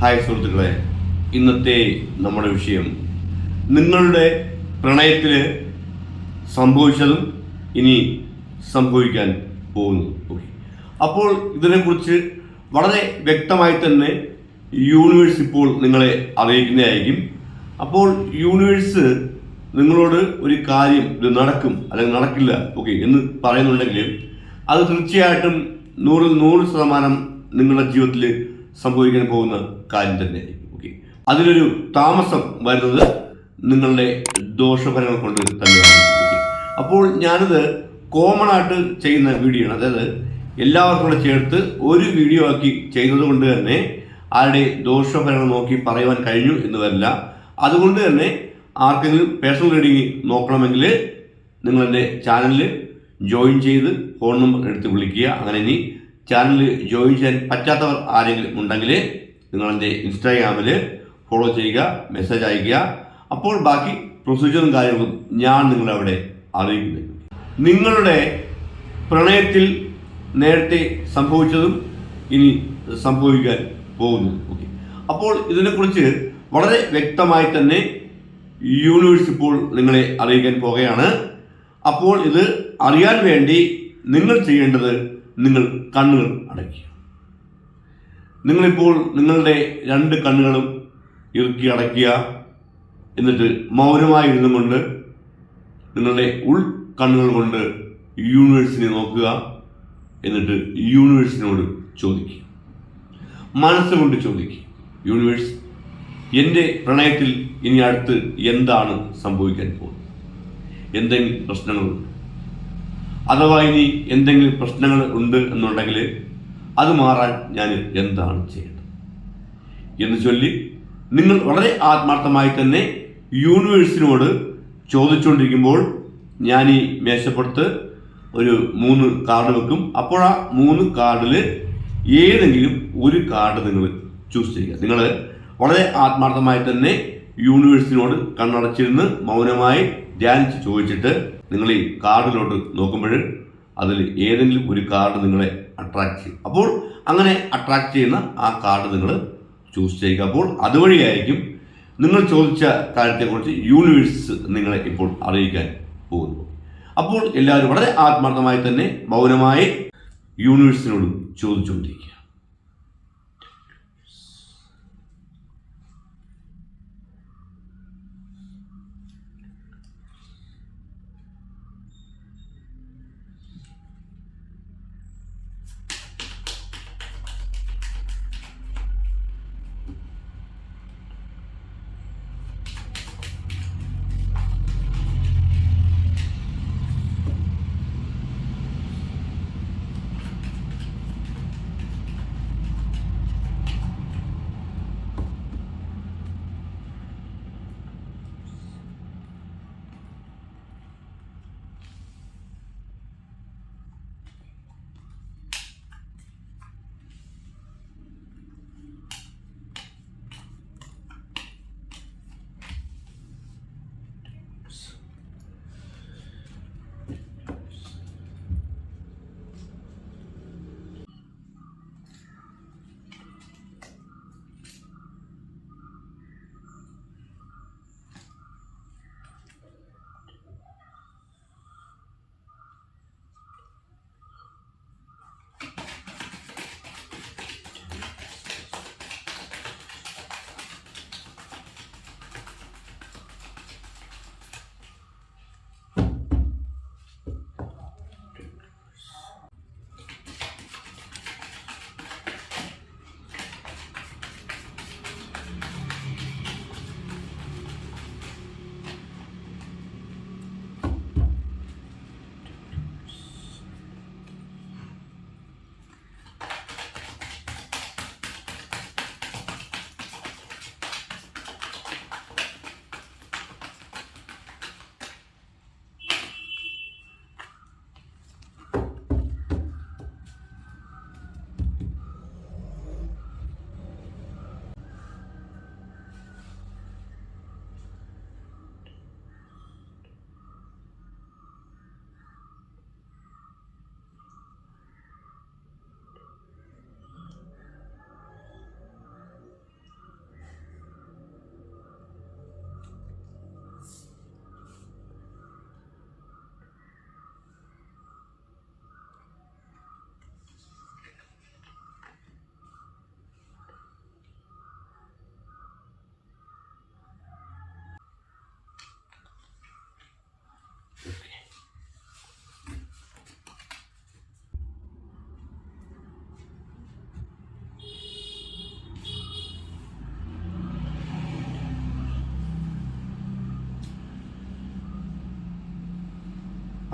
Hi സുഹൃത്തുക്കളെ. ഇന്നത്തെ നമ്മുടെ വിഷയം നിങ്ങളുടെ പ്രണയത്തിൽ സംഭവിച്ചതും ഇനി സംഭവിക്കാൻ പോകുന്നു. ഓക്കെ അപ്പോൾ ഇതിനെക്കുറിച്ച് വളരെ വ്യക്തമായി തന്നെ യൂണിവേഴ്സ് ഇപ്പോൾ നിങ്ങളെ അറിയിക്കുന്നതായിരിക്കും. അപ്പോൾ യൂണിവേഴ്സ് നിങ്ങളോട് ഒരു കാര്യം ഇത് നടക്കും അല്ലെങ്കിൽ നടക്കില്ല ഓക്കെ എന്ന് പറയുന്നുണ്ടെങ്കിൽ അത് തീർച്ചയായിട്ടും നൂറിൽ നൂറ് ശതമാനം നിങ്ങളുടെ ജീവിതത്തിൽ സംഭവിക്കാൻ പോകുന്ന കാര്യം തന്നെ. ഓക്കെ അതിലൊരു താമസം വരുന്നത് നിങ്ങളുടെ ദോഷഫലങ്ങൾ കൊണ്ട് തന്നെയാണ്. അപ്പോൾ ഞാനിത് കോമൺ ആയിട്ട് ചെയ്യുന്ന വീഡിയോ ആണ്. അതായത് എല്ലാവർക്കും കൂടെ ചേർത്ത് ഒരു വീഡിയോ ആക്കി ചെയ്യുന്നത് കൊണ്ട് തന്നെ ആരുടെ ദോഷഫലങ്ങൾ നോക്കി പറയുവാൻ കഴിഞ്ഞു എന്ന് വരില്ല അതുകൊണ്ട് തന്നെ ആർക്കെങ്കിലും പേഴ്സണൽ റീഡിങ് നോക്കണമെങ്കിൽ നിങ്ങളെന്റെ ചാനലിൽ ജോയിൻ ചെയ്ത് ഫോൺ നമ്പർ എടുത്ത് വിളിക്കുക. അങ്ങനെ ഇനി ചാനലിൽ ജോയിൻ ചെയ്യാൻ പറ്റാത്തവർ ആരെങ്കിലും ഉണ്ടെങ്കിൽ നിങ്ങളെന്റെ ഇൻസ്റ്റാഗ്രാമിൽ ഫോളോ ചെയ്യുക മെസ്സേജ് അയയ്ക്കുക. അപ്പോൾ ബാക്കി പ്രൊസീജിയറും കാര്യങ്ങളും ഞാൻ നിങ്ങളവിടെ അറിയിക്കുന്നത് നിങ്ങളുടെ പ്രണയത്തിൽ നേരത്തെ സംഭവിച്ചതും ഇനി സംഭവിക്കാൻ പോകുന്നു. ഓക്കെ അപ്പോൾ ഇതിനെക്കുറിച്ച് വളരെ വ്യക്തമായി തന്നെ യൂണിവേഴ്സ് ഇപ്പോൾ നിങ്ങളെ അറിയിക്കാൻ പോകുകയാണ് അപ്പോൾ ഇത് അറിയാൻ വേണ്ടി നിങ്ങൾ ചെയ്യേണ്ടത് നിങ്ങൾ കണ്ണുകൾ അടയ്ക്കുക നിങ്ങളിപ്പോൾ നിങ്ങളുടെ രണ്ട് കണ്ണുകളും ഇറുക്കി അടയ്ക്കുക എന്നിട്ട് മൗനമായി ഇരുന്നു കൊണ്ട് നിങ്ങളുടെ ഉൾ കണ്ണുകൾ കൊണ്ട് യൂണിവേഴ്സിനെ നോക്കുക എന്നിട്ട് യൂണിവേഴ്സിനോട് ചോദിക്കുക. മനസ്സുകൊണ്ട് ചോദിക്കുക. യൂണിവേഴ്സ് എന്റെ പ്രണയത്തിൽ ഇനി അടുത്ത് എന്താണ് സംഭവിക്കാൻ പോകുന്നത്? എന്തെങ്കിലും പ്രശ്നങ്ങളുണ്ട്? അഥവാ ഇനി എന്തെങ്കിലും പ്രശ്നങ്ങൾ ഉണ്ട് എന്നുണ്ടെങ്കിൽ അത് മാറാൻ ഞാൻ എന്താണ് ചെയ്യേണ്ടത്? എന്ന് ചൊല്ലി നിങ്ങൾ വളരെ ആത്മാർത്ഥമായി തന്നെ യൂണിവേഴ്സിനോട് ചോദിച്ചുകൊണ്ടിരിക്കുമ്പോൾ ഞാൻ ഈ മേശപ്പുറത്ത് ഒരു മൂന്ന് കാർഡ് വെക്കും. അപ്പോൾ ആ മൂന്ന് കാർഡിൽ ഏതെങ്കിലും ഒരു കാർഡ് നിങ്ങൾ ചൂസ് ചെയ്യുക. നിങ്ങൾ വളരെ ആത്മാർത്ഥമായി തന്നെ യൂണിവേഴ്സിനോട് കണ്ണടച്ചിരുന്ന് മൗനമായി ധ്യാനിച്ച് ചോദിച്ചിട്ട് നിങ്ങൾ ഈ കാർഡിലോട്ട് നോക്കുമ്പോൾ അതിൽ ഏതെങ്കിലും ഒരു കാർഡ് നിങ്ങളെ അട്രാക്ട് ചെയ്യും. അപ്പോൾ അങ്ങനെ അട്രാക്ട് ചെയ്യുന്ന ആ കാർഡ് നിങ്ങൾ ചൂസ് ചെയ്യുക. അപ്പോൾ അതുവഴിയായിരിക്കും നിങ്ങൾ ചോദിച്ച കാര്യത്തെക്കുറിച്ച് യൂണിവേഴ്സ് നിങ്ങളെ ഇപ്പോൾ അറിയിക്കാൻ പോകുന്നു അപ്പോൾ എല്ലാവരും വളരെ ആത്മാർത്ഥമായി തന്നെ മൗനമായി യൂണിവേഴ്സിനോട് ചോദിച്ചുകൊണ്ടിരിക്കുക.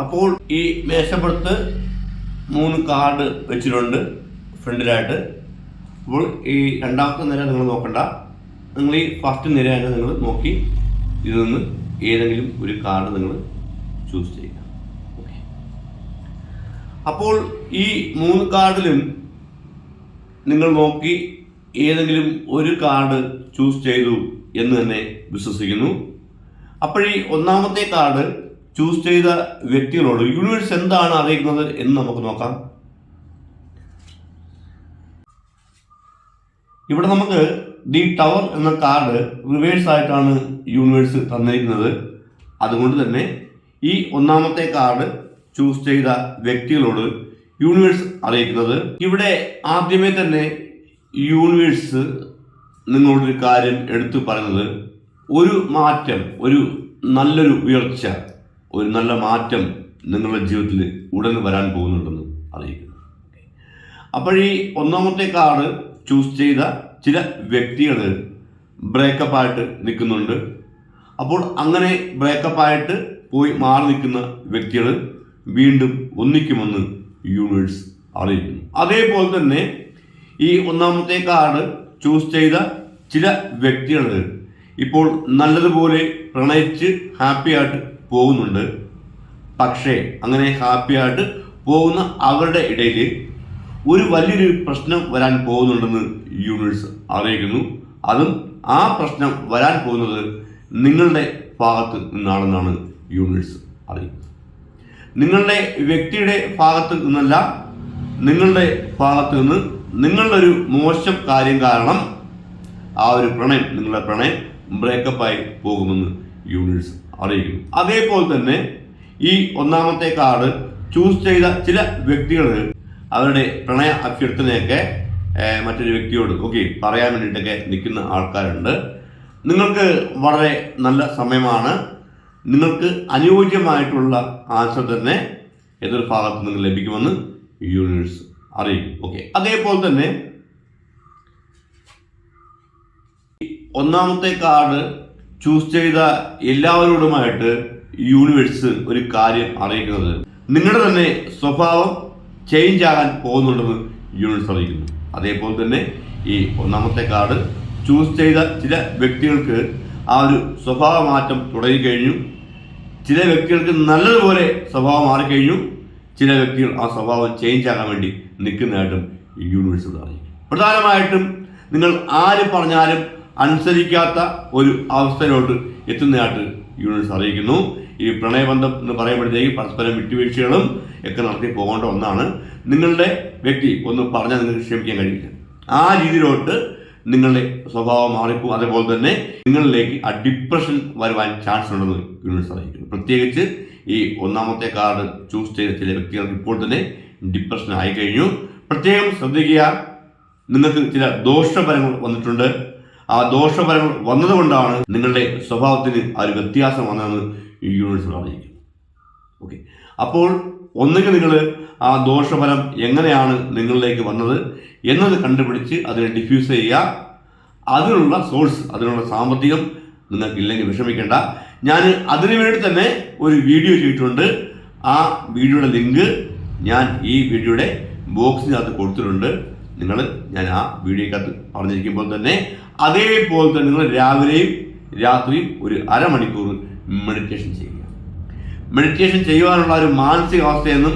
അപ്പോൾ ഈ മേശപ്പുറത്ത് മൂന്ന് കാർഡ് വെച്ചിട്ടുണ്ട് ഫ്രണ്ടിലായിട്ട് അപ്പോൾ ഈ രണ്ടാമത്തെ നിര നിങ്ങൾ നോക്കണ്ട. നിങ്ങൾ ഈ ഫസ്റ്റ് നിര തന്നെ നിങ്ങൾ നോക്കി. ഇതിൽ നിന്ന് ഏതെങ്കിലും ഒരു കാർഡ് നിങ്ങൾ ചൂസ് ചെയ്യുക. ഓക്കെ അപ്പോൾ ഈ മൂന്ന് കാർഡിലും നിങ്ങൾ നോക്കി ഏതെങ്കിലും ഒരു കാർഡ് ചൂസ് ചെയ്തു എന്ന് തന്നെ വിശ്വസിക്കുന്നു. അപ്പോഴീ ഒന്നാമത്തെ കാർഡ് ചൂസ് ചെയ്ത വ്യക്തികളോട് യൂണിവേഴ്സ് എന്താണ് അറിയിക്കുന്നത് എന്ന് നമുക്ക് നോക്കാം. ഇവിടെ നമുക്ക് ദി ടവർ എന്ന കാർഡ് റിവേഴ്സ് ആയിട്ടാണ് യൂണിവേഴ്സ് തന്നിരിക്കുന്നത്. അതുകൊണ്ട് തന്നെ ഈ ഒന്നാമത്തെ കാർഡ് ചൂസ് ചെയ്ത വ്യക്തികളോട് യൂണിവേഴ്സ് അറിയിക്കുന്നത്. ഇവിടെ ആദ്യമേ തന്നെ യൂണിവേഴ്സ് നിങ്ങളോടൊരു കാര്യം എടുത്തു പറയുന്നത് ഒരു മാറ്റം ഒരു നല്ലൊരു ഉയർച്ച ഒരു നല്ല മാറ്റം നിങ്ങളുടെ ജീവിതത്തിൽ ഉടൻ വരാൻ പോകുന്നുണ്ടെന്ന് അറിയിക്കുന്നു. അപ്പോൾ ഈ ഒന്നാമത്തെ കാർഡ് ചൂസ് ചെയ്ത ചില വ്യക്തികൾ ബ്രേക്കപ്പ് ആയിട്ട് നിൽക്കുന്നുണ്ട്. അപ്പോൾ അങ്ങനെ ബ്രേക്കപ്പ് ആയിട്ട് പോയി മാറി നിൽക്കുന്ന വ്യക്തികൾ വീണ്ടും ഒന്നിക്കുമെന്ന് യൂണിവേഴ്സ് അറിയിക്കുന്നു. അതേപോലെ തന്നെ ഈ ഒന്നാമത്തെ കാർഡ് ചൂസ് ചെയ്ത ചില വ്യക്തികൾ ഇപ്പോൾ നല്ലതുപോലെ പ്രണയിച്ച് ഹാപ്പി ആയിട്ട് പോകുന്നുണ്ട്. പക്ഷേ അങ്ങനെ ഹാപ്പിയായിട്ട് പോകുന്ന അവരുടെ ഇടയിൽ ഒരു വലിയൊരു പ്രശ്നം വരാൻ പോകുന്നുണ്ടെന്ന് യൂണിവേഴ്സ് അറിയിക്കുന്നു. അതും ആ പ്രശ്നം വരാൻ പോകുന്നത് നിങ്ങളുടെ ഭാഗത്ത് നിന്നാണെന്നാണ് യൂണിവേഴ്സ് അറിയുന്നത്. നിങ്ങളുടെ വ്യക്തിയുടെ ഭാഗത്ത് നിന്നല്ല നിങ്ങളുടെ ഭാഗത്ത് നിന്ന് നിങ്ങളുടെ ഒരു മോശം കാര്യം കാരണം ആ ഒരു പ്രണയം നിങ്ങളുടെ പ്രണയം ബ്രേക്കപ്പായി പോകുമെന്ന് യൂണിവേഴ്സ് അറിയിക്കുന്നു. അതേപോലെ തന്നെ ഈ ഒന്നാമത്തെ കാർഡ് ചൂസ് ചെയ്ത ചില വ്യക്തികൾ അവരുടെ പ്രണയ അഭ്യർത്ഥനയൊക്കെ മറ്റൊരു വ്യക്തിയോട് ഓക്കെ പറയാൻ വേണ്ടിയിട്ടൊക്കെ നിൽക്കുന്ന ആൾക്കാരുണ്ട്. നിങ്ങൾക്ക് വളരെ നല്ല സമയമാണ്. നിങ്ങൾക്ക് അനുയോജ്യമായിട്ടുള്ള ആൻസർ തന്നെ എതിർ ഭാഗത്ത് നിന്ന് ലഭിക്കുമെന്ന് യൂണിവേഴ്സ് അറിയിക്കും. ഓക്കെ അതേപോലെ തന്നെ ഒന്നാമത്തെ കാർഡ് ചൂസ് ചെയ്ത എല്ലാവരോടുമായിട്ട് യൂണിവേഴ്സ് ഒരു കാര്യം അറിയിക്കുന്നത്. നിങ്ങളുടെ തന്നെ സ്വഭാവം ചേഞ്ച് ആകാൻ പോകുന്നുണ്ടെന്ന് യൂണിവേഴ്സ് അറിയിക്കുന്നു. അതേപോലെ തന്നെ ഈ ഒന്നാമത്തെ കാർഡ് ചൂസ് ചെയ്ത ചില വ്യക്തികൾക്ക് ആ ഒരു സ്വഭാവ മാറ്റം തുടങ്ങിക്കഴിഞ്ഞു ചില വ്യക്തികൾക്ക് നല്ലതുപോലെ സ്വഭാവം മാറിക്കഴിഞ്ഞു. ചില വ്യക്തികൾ ആ സ്വഭാവം ചേഞ്ച് ആകാൻ വേണ്ടി നിൽക്കുന്നതായിട്ടും യൂണിവേഴ്സ് അറിയിക്കും പ്രധാനമായിട്ടും നിങ്ങൾ ആര് പറഞ്ഞാലും അനുസരിക്കാത്ത ഒരു അവസ്ഥയിലോട്ട് എത്തുന്നതായിട്ട് യൂണിവേഴ്സ് അറിയിക്കുന്നു. ഈ പ്രണയബന്ധം എന്ന് പറയുമ്പോഴത്തേക്ക് പരസ്പരം വിട്ടുവീഴ്ചകളും ഒക്കെ നടത്തി പോകേണ്ട ഒന്നാണ്. നിങ്ങളുടെ വ്യക്തി ഒന്ന് പറഞ്ഞാൽ നിങ്ങൾക്ക് ക്ഷമിക്കാൻ കഴിയില്ല. ആ രീതിയിലോട്ട് നിങ്ങളുടെ സ്വഭാവം മാറിപ്പോകും അതേപോലെ തന്നെ നിങ്ങളിലേക്ക് ആ ഡിപ്രഷൻ വരുവാൻ ചാൻസ് ഉണ്ടെന്ന് യൂണിവേഴ്സ് അറിയിക്കുന്നു. പ്രത്യേകിച്ച് ഈ ഒന്നാമത്തെ കാർഡ് ചൂസ് ചെയ്ത ചില വ്യക്തികൾക്ക് ഇപ്പോൾ തന്നെ ഡിപ്രഷൻ ആയി കഴിഞ്ഞു. പ്രത്യേകം ശ്രദ്ധിക്കുക. നിങ്ങൾക്ക് ചില ദോഷഫലങ്ങൾ വന്നിട്ടുണ്ട്. ആ ദോഷഫലങ്ങൾ വന്നതുകൊണ്ടാണ് നിങ്ങളുടെ സ്വഭാവത്തിന് ആ ഒരു വ്യത്യാസം വന്നതെന്ന് ഈ യൂണിവേഴ്സിൽ അറിയിക്കുന്നു ഓക്കെ അപ്പോൾ ഒന്നുകിൽ നിങ്ങൾ ആ ദോഷഫലം എങ്ങനെയാണ് നിങ്ങളിലേക്ക് വന്നത് എന്നത് കണ്ടുപിടിച്ച് അതിനെ ഡിഫ്യൂസ് ചെയ്യുക. അതിനുള്ള സോഴ്സ് അതിനുള്ള സാമ്പത്തികം നിങ്ങൾക്കില്ലെങ്കിൽ വിഷമിക്കേണ്ട. ഞാൻ അതിനു വേണ്ടി തന്നെ ഒരു വീഡിയോ ചെയ്തിട്ടുണ്ട്. ആ വീഡിയോയുടെ ലിങ്ക് ഞാൻ ഈ വീഡിയോയുടെ ബോക്സിനകത്ത് കൊടുത്തിട്ടുണ്ട്. നിങ്ങൾ ഞാൻ ആ വീഡിയോ വീഡിയോക്കകത്ത് പറഞ്ഞിരിക്കുമ്പോൾ തന്നെ അതേപോലെ തന്നെ നിങ്ങൾ രാവിലെയും രാത്രിയും ഒരു അരമണിക്കൂർ മെഡിറ്റേഷൻ ചെയ്യുക. മെഡിറ്റേഷൻ ചെയ്യുവാനുള്ള ഒരു മാനസികാവസ്ഥയൊന്നും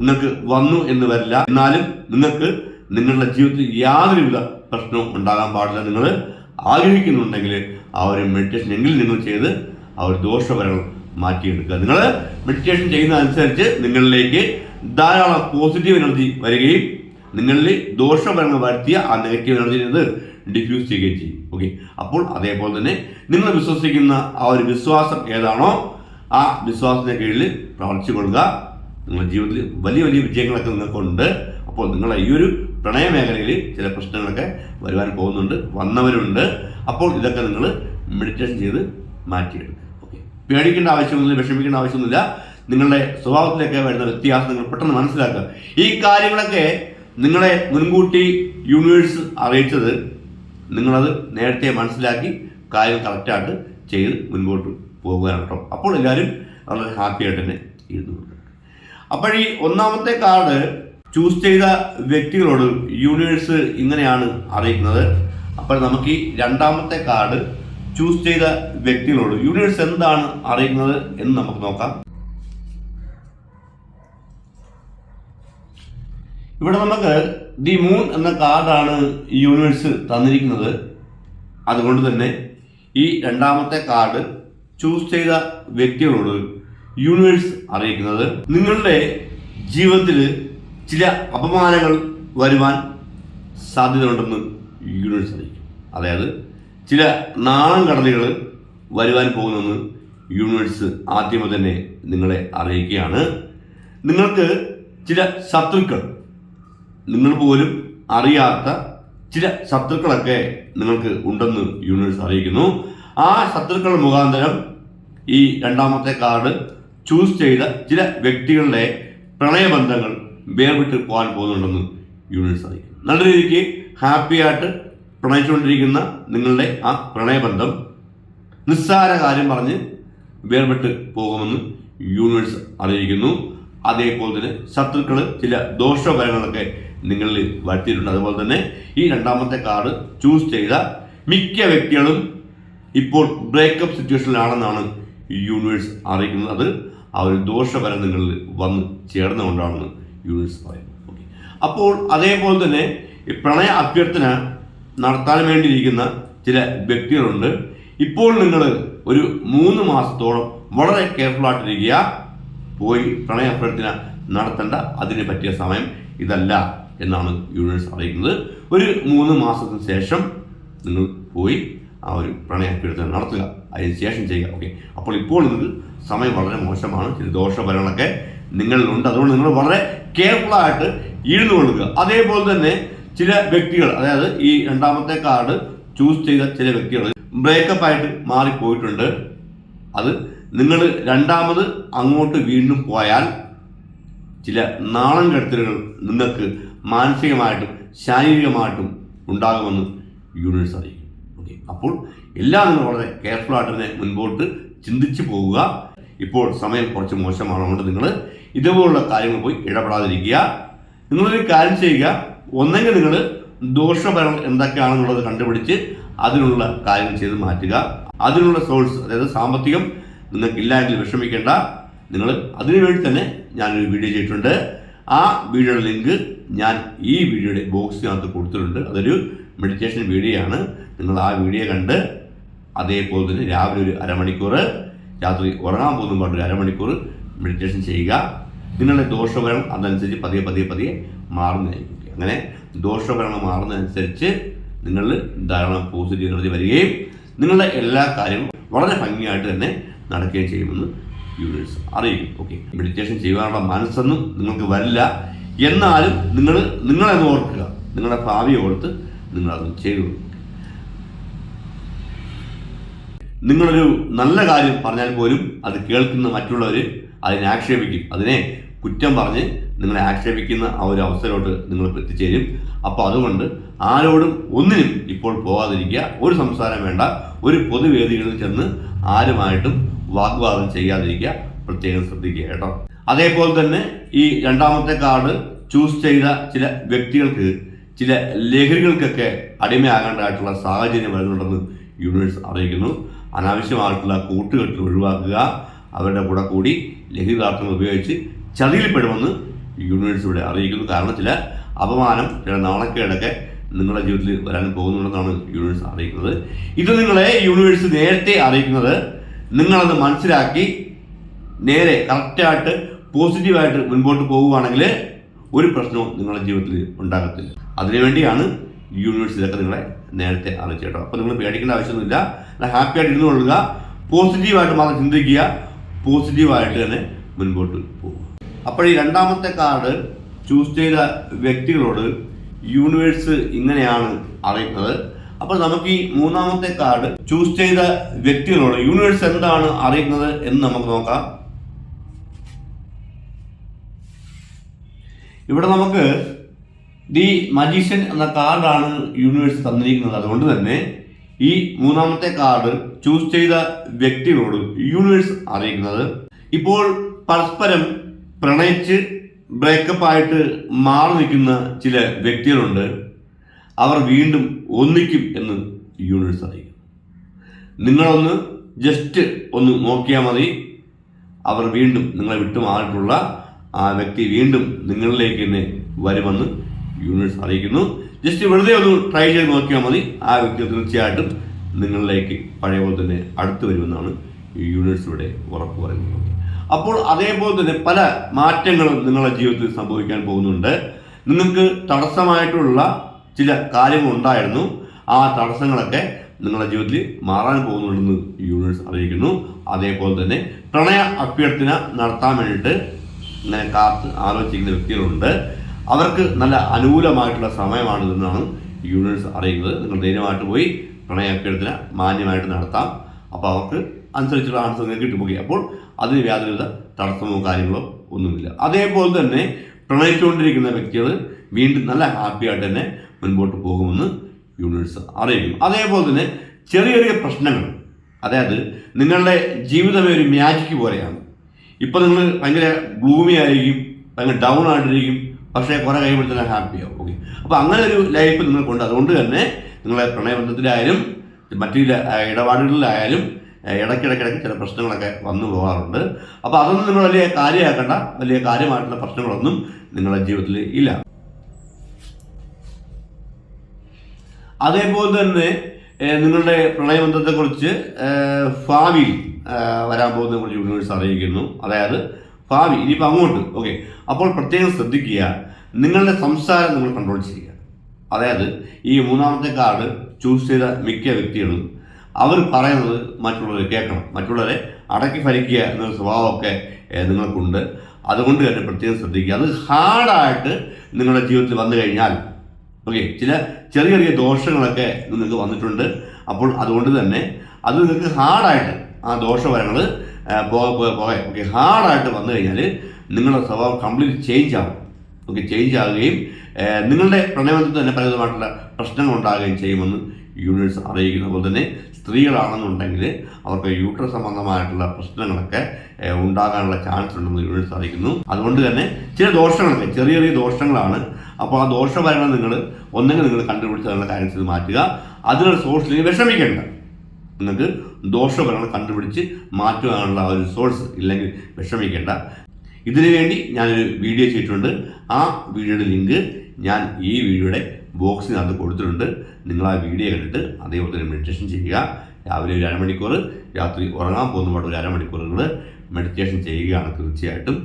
നിങ്ങൾക്ക് വന്നു എന്ന് വരില്ല. എന്നാലും നിങ്ങൾക്ക് നിങ്ങളുടെ ജീവിതത്തിൽ യാതൊരുവിധ പ്രശ്നവും ഉണ്ടാകാൻ പാടില്ല. നിങ്ങൾ ആഗ്രഹിക്കുന്നുണ്ടെങ്കിൽ ആ ഒരു മെഡിറ്റേഷൻ എങ്കിലും നിങ്ങൾ ചെയ്ത് ആ ഒരു ദോഷഫലങ്ങൾ മാറ്റിയെടുക്കുക. നിങ്ങൾ മെഡിറ്റേഷൻ ചെയ്യുന്ന അനുസരിച്ച് നിങ്ങളിലേക്ക് ധാരാളം പോസിറ്റീവ് എനർജി വരികയും നിങ്ങളിൽ ദോഷഫലങ്ങൾ വരുത്തിയ ആ നെഗറ്റീവ് എനർജി ഇത് ഡിഫ്യൂസ് ചെയ്യുകയും ചെയ്യും. ഓക്കെ അപ്പോൾ അതേപോലെ തന്നെ നിങ്ങൾ വിശ്വസിക്കുന്ന ആ ഒരു വിശ്വാസം ഏതാണോ ആ വിശ്വാസത്തിന് കീഴിൽ പ്രവർത്തിച്ചു കൊള്ളുക. നിങ്ങളുടെ ജീവിതത്തിൽ വലിയ വലിയ വിജയങ്ങളൊക്കെ നിങ്ങൾക്കുണ്ട്. അപ്പോൾ നിങ്ങളെ ഈ ഒരു പ്രണയ മേഖലയിൽ ചില പ്രശ്നങ്ങളൊക്കെ വരുവാൻ പോകുന്നുണ്ട് വന്നവരുണ്ട്. അപ്പോൾ ഇതൊക്കെ നിങ്ങൾ മെഡിറ്റേഷൻ ചെയ്ത് മാറ്റിയെടുക്കുക. ഓക്കെ പേടിക്കേണ്ട ആവശ്യമൊന്നുമില്ല വിഷമിക്കേണ്ട ആവശ്യമൊന്നുമില്ല. നിങ്ങളുടെ സ്വഭാവത്തിലൊക്കെ വരുന്ന വ്യത്യാസം നിങ്ങൾ പെട്ടെന്ന് മനസ്സിലാക്കുക. ഈ കാര്യങ്ങളൊക്കെ നിങ്ങളെ മുൻകൂട്ടി യൂണിവേഴ്സ് അറിയിച്ചത് നിങ്ങളത് നേരത്തെ മനസ്സിലാക്കി കാര്യം കറക്റ്റായിട്ട് ചെയ്ത് മുൻപോട്ട് പോകുകയാണ് കേട്ടോ. അപ്പോൾ എല്ലാവരും വളരെ ഹാപ്പി ആയിട്ട് തന്നെ ഇരുന്നു. അപ്പോൾ ഈ ഒന്നാമത്തെ കാർഡ് ചൂസ് ചെയ്ത വ്യക്തികളോട് യൂണിവേഴ്സ് ഇങ്ങനെയാണ് അറിയിക്കുന്നത്. അപ്പോൾ നമുക്ക് ഈ രണ്ടാമത്തെ കാർഡ് ചൂസ് ചെയ്ത വ്യക്തികളോട് യൂണിവേഴ്സ് എന്താണ് അറിയിക്കുന്നത് എന്ന് നമുക്ക് നോക്കാം. ഇവിടെ നമുക്ക് ദി മൂൺ എന്ന കാർഡാണ് യൂണിവേഴ്സ് തന്നിരിക്കുന്നത്. അതുകൊണ്ട് തന്നെ ഈ രണ്ടാമത്തെ കാർഡ് ചൂസ് ചെയ്ത വ്യക്തികളോട് യൂണിവേഴ്സ് അറിയിക്കുന്നത്. നിങ്ങളുടെ ജീവിതത്തിൽ ചില അപമാനങ്ങൾ വരുവാൻ സാധ്യതയുണ്ടെന്ന് യൂണിവേഴ്സ് അറിയിക്കും. അതായത് ചില നാണം കടലുകൾ വരുവാൻ പോകുന്നെന്ന് യൂണിവേഴ്സ് ആദ്യമേ തന്നെ നിങ്ങളെ അറിയിക്കുകയാണ്. നിങ്ങൾക്ക് ചില ശത്രുക്കൾ നിങ്ങൾ പോലും അറിയാത്ത ചില ശത്രുക്കളൊക്കെ നിങ്ങൾക്ക് ഉണ്ടെന്ന് യൂണിവേഴ്സ് അറിയിക്കുന്നു. ആ ശത്രുക്കൾ മുഖാന്തരം ഈ രണ്ടാമത്തെ കാർഡ് ചൂസ് ചെയ്ത ചില വ്യക്തികളുടെ പ്രണയബന്ധങ്ങൾ വേർവിട്ട് പോകാൻ പോകുന്നുണ്ടെന്ന് യൂണിവേഴ്സ് അറിയിക്കുന്നു. നല്ല രീതിക്ക് ഹാപ്പി ആയിട്ട് പ്രണയിച്ചുകൊണ്ടിരിക്കുന്ന നിങ്ങളുടെ ആ പ്രണയബന്ധം നിസ്സാര കാര്യം പറഞ്ഞ് വേർപെട്ട് പോകുമെന്ന് യൂണിവേഴ്സ് അറിയിക്കുന്നു. അതേപോലെ തന്നെ ശത്രുക്കൾ ചില ദോഷഫലങ്ങളൊക്കെ നിങ്ങളിൽ വരുത്തിയിട്ടുണ്ട്. അതുപോലെ തന്നെ ഈ രണ്ടാമത്തെ കാർഡ് ചൂസ് ചെയ്ത മിക്ക വ്യക്തികളും ഇപ്പോൾ ബ്രേക്കപ്പ് സിറ്റുവേഷനിലാണെന്നാണ് യൂണിവേഴ്സ് അറിയിക്കുന്നത്. അത് ആ ഒരു ദോഷഫലം നിങ്ങളിൽ വന്ന് ചേർന്നുകൊണ്ടാണെന്ന് യൂണിവേഴ്സ് പറയുന്നത് ഓക്കെ അപ്പോൾ അതേപോലെ തന്നെ പ്രണയ അഭ്യർത്ഥന നടത്താൻ വേണ്ടിയിരിക്കുന്ന ചില വ്യക്തികളുണ്ട്. ഇപ്പോൾ നിങ്ങൾ ഒരു മൂന്ന് മാസത്തോളം വളരെ കെയർഫുൾ ആയിട്ടിരിക്കുക. പോയി പ്രണയ അഭ്യർത്ഥന നടത്തേണ്ട. അതിന് പറ്റിയ സമയം ഇതല്ല എന്നാണ് യൂണിവേഴ്സ് അറിയിക്കുന്നത്. ഒരു മൂന്ന് മാസത്തിന് ശേഷം നിങ്ങൾ പോയി ആ ഒരു പ്രണയ അഭ്യർത്ഥന നടത്തുക. അതിന് ശേഷം ചെയ്യുക. ഓക്കെ. അപ്പോൾ ഇപ്പോൾ നിങ്ങൾക്ക് സമയം വളരെ മോശമാണ്. ചില ദോഷഫലങ്ങളൊക്കെ നിങ്ങളിലുണ്ട്. അതുകൊണ്ട് നിങ്ങൾ വളരെ കെയർഫുള്ളായിട്ട് ഇരുന്നു കൊള്ളുക. അതേപോലെ തന്നെ ചില വ്യക്തികൾ അതായത് ഈ രണ്ടാമത്തെ കാർഡ് ചൂസ് ചെയ്ത ചില വ്യക്തികൾ ബ്രേക്കപ്പ് ആയിട്ട് മാറിപ്പോയിട്ടുണ്ട്. അത് നിങ്ങൾ രണ്ടാമത് അങ്ങോട്ട് വീണ്ടും പോയാൽ ചില നാളം കെടുത്തലുകൾ നിങ്ങൾക്ക് മാനസികമായിട്ടും ശാരീരികമായിട്ടും ഉണ്ടാകുമെന്ന് യൂണിവേഴ്സ് അറിയിക്കും. ഓക്കെ. അപ്പോൾ എല്ലാം നിങ്ങൾ വളരെ കെയർഫുള്ളായിട്ട് തന്നെ മുൻപോട്ട് ചിന്തിച്ചു പോവുക ഇപ്പോൾ സമയം കുറച്ച് മോശമാണ് അതുകൊണ്ട് നിങ്ങൾ ഇതുപോലുള്ള കാര്യങ്ങൾ പോയി ഇടപെടാതിരിക്കുക. നിങ്ങളൊരു കാര്യം ചെയ്യുക. ഒന്നെങ്കിൽ നിങ്ങൾ ദോഷഫലം എന്തൊക്കെയാണെന്നുള്ളത് കണ്ടുപിടിച്ച് അതിനുള്ള കാര്യങ്ങൾ ചെയ്ത് മാറ്റുക. അതിനുള്ള സോഴ്സ് അതായത് സാമ്പത്തികം നിങ്ങൾക്കില്ല എങ്കിൽ വിഷമിക്കേണ്ട. നിങ്ങൾ അതിനുവേണ്ടി തന്നെ ഞാനൊരു വീഡിയോ ചെയ്തിട്ടുണ്ട്. ആ വീഡിയോയുടെ ലിങ്ക് ഞാൻ ഈ വീഡിയോയുടെ ബോക്സിനകത്ത് കൊടുത്തിട്ടുണ്ട്. അതൊരു മെഡിറ്റേഷൻ വീഡിയോ ആണ്. നിങ്ങൾ ആ വീഡിയോ കണ്ട് അതേപോലെ തന്നെ രാവിലെ ഒരു അരമണിക്കൂർ രാത്രി ഉറങ്ങാൻ പോകുന്ന പറഞ്ഞൊരു അരമണിക്കൂർ മെഡിറ്റേഷൻ ചെയ്യുക. നിങ്ങളുടെ ദോഷഫലം അതനുസരിച്ച് പതിയെ പതിയെ പതിയെ മാറുന്നതായിരിക്കും. അങ്ങനെ ദോഷഫലങ്ങൾ മാറുന്നതനുസരിച്ച് നിങ്ങൾ ധാരാളം പോസിറ്റീവ് എനർജി വരികയും നിങ്ങളുടെ എല്ലാ കാര്യവും വളരെ ഭംഗിയായിട്ട് തന്നെ നടക്കുകയും ചെയ്യുമെന്ന് യൂണിവേഴ്സ് അറിയിക്കും ഓക്കെ മെഡിറ്റേഷൻ ചെയ്യാനുള്ള മനസ്സൊന്നും നിങ്ങൾക്ക് വരില്ല. എന്നാലും നിങ്ങൾ നിങ്ങളെ ഓർക്കുക. നിങ്ങളുടെ ഭാവി ഓർത്ത് നിങ്ങളത് ചെയ്തു നിങ്ങളൊരു നല്ല കാര്യം പറഞ്ഞാൽ പോലും അത് കേൾക്കുന്ന മറ്റുള്ളവർ അതിനെ ആക്ഷേപിക്കും. അതിനെ കുറ്റം പറഞ്ഞ് നിങ്ങളെ ആക്ഷേപിക്കുന്ന ആ ഒരു അവസരമായിട്ട് നിങ്ങൾ എത്തിച്ചേരും. അപ്പോൾ അതുകൊണ്ട് ആരോടും ഒന്നിനും ഇപ്പോൾ പോകാതിരിക്കുക ഒരു സംസാരം വേണ്ട. ഒരു പൊതുവേദികളിൽ ചെന്ന് ആരുമായിട്ടും വാഗ്വാദം ചെയ്യാതിരിക്കുക പ്രത്യേകം ശ്രദ്ധിക്കുക കേട്ടോ. അതേപോലെ തന്നെ ഈ രണ്ടാമത്തെ കാർഡ് ചൂസ് ചെയ്ത ചില വ്യക്തികൾക്ക് ചില ലഹരികൾക്കൊക്കെ അടിമയാകേണ്ടതായിട്ടുള്ള സാഹചര്യം വരുന്നുണ്ടെന്ന് യൂണിവേഴ്സ് അറിയിക്കുന്നു. അനാവശ്യമായിട്ടുള്ള കൂട്ടുകെട്ട് ഒഴിവാക്കുക അവരുടെ കൂടെ കൂടി ലഹരി പദാർത്ഥങ്ങൾ ഉപയോഗിച്ച് ചതിയിൽപ്പെടുമെന്ന് യൂണിവേഴ്സ് ഇവിടെ അറിയിക്കുന്നു. കാരണം ചില അപമാനം ചില നാണക്കേടൊക്കെ നിങ്ങളുടെ ജീവിതത്തിൽ വരാൻ പോകുന്നുണ്ടെന്നാണ് യൂണിവേഴ്സ് അറിയിക്കുന്നത്. ഇത് നിങ്ങളെ യൂണിവേഴ്സ് നേരത്തെ അറിയിക്കുന്നത് നിങ്ങളത് മനസ്സിലാക്കി നേരെ കറക്റ്റായിട്ട് പോസിറ്റീവായിട്ട് മുൻപോട്ട് പോവുകയാണെങ്കിൽ ഒരു പ്രശ്നവും നിങ്ങളുടെ ജീവിതത്തിൽ ഉണ്ടാകത്തില്ല. അതിനുവേണ്ടിയാണ് യൂണിവേഴ്സ് ഇതൊക്കെ നിങ്ങളെ നേരത്തെ അറിയിച്ചു കേട്ടോ. അപ്പോൾ നിങ്ങൾ പേടിക്കേണ്ട ആവശ്യമൊന്നുമില്ല. ഹാപ്പി ആയിട്ട് ഇരുന്ന് കൊള്ളുക. പോസിറ്റീവായിട്ട് മാത്രം ചിന്തിക്കുക. പോസിറ്റീവായിട്ട് തന്നെ മുൻപോട്ട് പോകുക അപ്പോൾ ഈ രണ്ടാമത്തെ കാർഡ് ചൂസ് ചെയ്ത വ്യക്തികളോട് യൂണിവേഴ്സ് ഇങ്ങനെയാണ് അറിയിക്കുന്നത്. അപ്പോൾ നമുക്ക് ഈ മൂന്നാമത്തെ കാർഡ് ചൂസ് ചെയ്ത വ്യക്തികളോട് യൂണിവേഴ്സ് എന്താണ് അറിയുന്നത് എന്ന് നമുക്ക് നോക്കാം. ഇവിടെ നമുക്ക് ദി മജീഷ്യൻ എന്ന കാർഡാണ് യൂണിവേഴ്സ് തന്നിരിക്കുന്നത്. അതുകൊണ്ട് തന്നെ ഈ മൂന്നാമത്തെ കാർഡ് ചൂസ് ചെയ്ത വ്യക്തികളോട് യൂണിവേഴ്സ് അറിയിക്കുന്നത്. ഇപ്പോൾ പരസ്പരം പ്രണയിച്ച് ബ്രേക്കപ്പ് ആയിട്ട് മാറി നിൽക്കുന്ന ചില വ്യക്തികളുണ്ട്. അവർ വീണ്ടും ഒന്നിക്കും എന്ന് യൂണിവേഴ്സ് അറിയിക്കും നിങ്ങളൊന്ന് ജസ്റ്റ് ഒന്ന് നോക്കിയാൽ മതി. അവർ വീണ്ടും നിങ്ങളെ വിട്ടുമാറിയിട്ടുള്ള ആ വ്യക്തി വീണ്ടും നിങ്ങളിലേക്ക് തന്നെ വരുമെന്ന് യൂണിവേഴ്സ് അറിയിക്കുന്നു. ജസ്റ്റ് വെറുതെ ഒന്ന് ട്രൈ ചെയ്ത് നോക്കിയാൽ മതി. ആ വ്യക്തി തീർച്ചയായിട്ടും നിങ്ങളിലേക്ക് പഴയ പോലെ തന്നെ അടുത്ത് വരുമെന്നാണ് യൂണിവേഴ്സ് ഇവിടെ ഉറപ്പ് പറയുന്നത്. അപ്പോൾ അതേപോലെ തന്നെ പല മാറ്റങ്ങളും നിങ്ങളുടെ ജീവിതത്തിൽ സംഭവിക്കാൻ പോകുന്നുണ്ട്. നിങ്ങൾക്ക് തടസ്സമായിട്ടുള്ള ചില കാര്യങ്ങൾ ഉണ്ടായിരുന്നു ആ തടസ്സങ്ങളൊക്കെ നിങ്ങളുടെ ജീവിതത്തിൽ മാറാൻ പോകുന്നുണ്ടെന്ന് യൂണിവേഴ്സ് അറിയിക്കുന്നു. അതേപോലെ തന്നെ പ്രണയ അഭ്യർത്ഥന നടത്താൻ വേണ്ടിയിട്ട് ഇങ്ങനെ കാത്ത് ആലോചിക്കുന്ന വ്യക്തികളുണ്ട്. അവർക്ക് നല്ല അനുകൂലമായിട്ടുള്ള സമയമാണിതെന്നാണ് യൂണിവേഴ്സ് അറിയിക്കുന്നത്. നിങ്ങൾ ധൈര്യമായിട്ട് പോയി പ്രണയ അഭ്യർത്ഥന മാന്യമായിട്ട് നടത്താം. അപ്പോൾ അവർക്ക് അനുസരിച്ചുള്ള ആൻസർ നിങ്ങൾക്ക് കിട്ടുമ്പോൾ അപ്പോൾ അതിന് യാതൊരുവിധ തടസ്സമോ കാര്യങ്ങളോ ഒന്നുമില്ല. അതേപോലെ തന്നെ പ്രണയിച്ചുകൊണ്ടിരിക്കുന്ന വ്യക്തികൾ വീണ്ടും നല്ല ഹാപ്പിയായിട്ട് തന്നെ മുൻപോട്ട് പോകുമെന്ന് യൂണിവേഴ്സ് അറിയിക്കും അതേപോലെ തന്നെ ചെറിയ ചെറിയ പ്രശ്നങ്ങൾ. അതായത് നിങ്ങളുടെ ജീവിതമേ ഒരു മാജിക് പോലെയാണ്. ഇപ്പം നിങ്ങൾ ഭയങ്കര ഗ്ലൂമി ആയിരിക്കും ഭയങ്കര ഡൗൺ ആയിട്ടിരിക്കും പക്ഷേ കുറേ കഴിയുമ്പോൾ തന്നെ ഹാപ്പി ആവും. ഓക്കെ അപ്പോൾ അങ്ങനെ ഒരു ലൈഫ് നിങ്ങൾക്കുണ്ട് അതുകൊണ്ട് തന്നെ നിങ്ങളെ പ്രണയബന്ധത്തിലായാലും മറ്റു ഇടപാടുകളിലായാലും ഇടയ്ക്കിടയ്ക്കിടയ്ക്ക് ചില പ്രശ്നങ്ങളൊക്കെ വന്നു പോകാറുണ്ട്. അപ്പോൾ അതൊന്നും നിങ്ങൾ വലിയ കാര്യമാക്കേണ്ട വലിയ കാര്യമായിട്ടുള്ള പ്രശ്നങ്ങളൊന്നും നിങ്ങളുടെ ജീവിതത്തിൽ ഇല്ല. അതേപോലെ തന്നെ നിങ്ങളുടെ പ്രണയബന്ധത്തെക്കുറിച്ച് ഭാവിയിൽ വരാൻ പോകുന്നതിനെ കുറിച്ച് യൂണിവേഴ്സ് അറിയിക്കുന്നു. അതായത് ഭാവി ഇനിയിപ്പോൾ അങ്ങോട്ട്. ഓക്കെ. അപ്പോൾ പ്രത്യേകം ശ്രദ്ധിക്കുക നിങ്ങളുടെ സംസാരം നിങ്ങൾ കൺട്രോൾ ചെയ്യുക. അതായത് ഈ മൂന്നാമത്തെ കാർഡ് ചൂസ് ചെയ്ത മിക്ക വ്യക്തികളും അവർ പറയുന്നത് മറ്റുള്ളവരെ കേൾക്കണം. മറ്റുള്ളവരെ അടക്കി ഭരിക്കുക എന്ന സ്വഭാവമൊക്കെ നിങ്ങൾക്കുണ്ട്. അതുകൊണ്ട് തന്നെ പ്രത്യേകം ശ്രദ്ധിക്കുക. അത് ഹാർഡായിട്ട് നിങ്ങളുടെ ജീവിതത്തിൽ വന്നു കഴിഞ്ഞാൽ ഓക്കെ ചില ചെറിയ ചെറിയ ദോഷങ്ങളൊക്കെ നിങ്ങൾക്ക് വന്നിട്ടുണ്ട്. അപ്പോൾ അതുകൊണ്ട് തന്നെ അത് നിങ്ങൾക്ക് ഹാർഡായിട്ട് ആ ദോഷഫലങ്ങൾ പോകെ ഓക്കെ ഹാർഡായിട്ട് വന്നു കഴിഞ്ഞാൽ നിങ്ങളുടെ സ്വഭാവം കംപ്ലീറ്റ് ചേഞ്ച് ആകും ഓക്കെ ചേഞ്ച് ആവുകയും ഏഹ്, നിങ്ങളുടെ പ്രണയബന്ധത്തിൽ തന്നെ പലവിധമായിട്ടുള്ള പ്രശ്നങ്ങൾ ഉണ്ടാകുകയും ചെയ്യുമെന്ന് യൂണിവേഴ്സ് അറിയിക്കുന്ന. പോലെ തന്നെ സ്ത്രീകളാണെന്നുണ്ടെങ്കിൽ അവർക്ക് യൂട്ര സംബന്ധമായിട്ടുള്ള പ്രശ്നങ്ങളൊക്കെ ഉണ്ടാകാനുള്ള ചാൻസ് ഉണ്ടെന്ന് യൂണിവേഴ്സ് അറിയിക്കുന്നു. അതുകൊണ്ട് തന്നെ ചില ദോഷങ്ങളൊക്കെ ചെറിയ ചെറിയ ദോഷങ്ങളാണ് അപ്പോൾ ആ ദോഷഭരണം നിങ്ങൾ. ഒന്നെങ്കിൽ നിങ്ങൾ കണ്ടുപിടിച്ച് നല്ല കാര്യത്തിൽ മാറ്റുക. അതിനൊരു സോഴ്സിൽ വിഷമിക്കേണ്ട. നിങ്ങൾക്ക് ദോഷഭരണം കണ്ടുപിടിച്ച് മാറ്റുവാനുള്ള ഒരു സോഴ്സ് ഇല്ലെങ്കിൽ വിഷമിക്കേണ്ട. ഇതിനു വേണ്ടി ഞാനൊരു വീഡിയോ ചെയ്തിട്ടുണ്ട്. ആ വീഡിയോയുടെ ലിങ്ക് ഞാൻ ഈ വീഡിയോയുടെ ബോക്സിനകത്ത് കൊടുത്തിട്ടുണ്ട്. നിങ്ങൾ ആ വീഡിയോ കണ്ടിട്ട് അതേപോലെ തന്നെ മെഡിറ്റേഷൻ ചെയ്യുക. രാവിലെ ഒരു അരമണിക്കൂർ രാത്രി ഉറങ്ങാൻ പോകുന്ന ഒരു അരമണിക്കൂർ നിങ്ങൾ മെഡിറ്റേഷൻ ചെയ്യുകയാണ് തീർച്ചയായിട്ടും.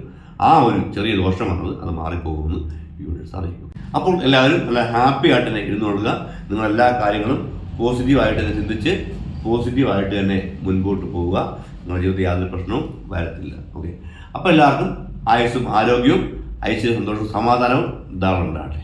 ആ ഒരു ചെറിയ ദോഷം വന്നത് അത് മാറിപ്പോകുമെന്ന് യൂണിവേഴ്സ് അറിയിക്കും അപ്പോൾ എല്ലാവരും നല്ല ഹാപ്പി ആയിട്ട് തന്നെ ഇരുന്നു കൊള്ളുക. നിങ്ങൾ എല്ലാ കാര്യങ്ങളും പോസിറ്റീവായിട്ട് തന്നെ ചിന്തിച്ച് പോസിറ്റീവായിട്ട് തന്നെ മുൻപോട്ട് പോവുക. നിങ്ങളുടെ ജീവിതത്തിൽ യാതൊരു പ്രശ്നവും വരത്തില്ല. ഓക്കെ അപ്പോൾ എല്ലാവർക്കും ആയുസ്സും ആരോഗ്യവും ഐശ്വര്യ സന്തോഷവും സമാധാനവും ധാരണ ഉണ്ടാകട്ടെ.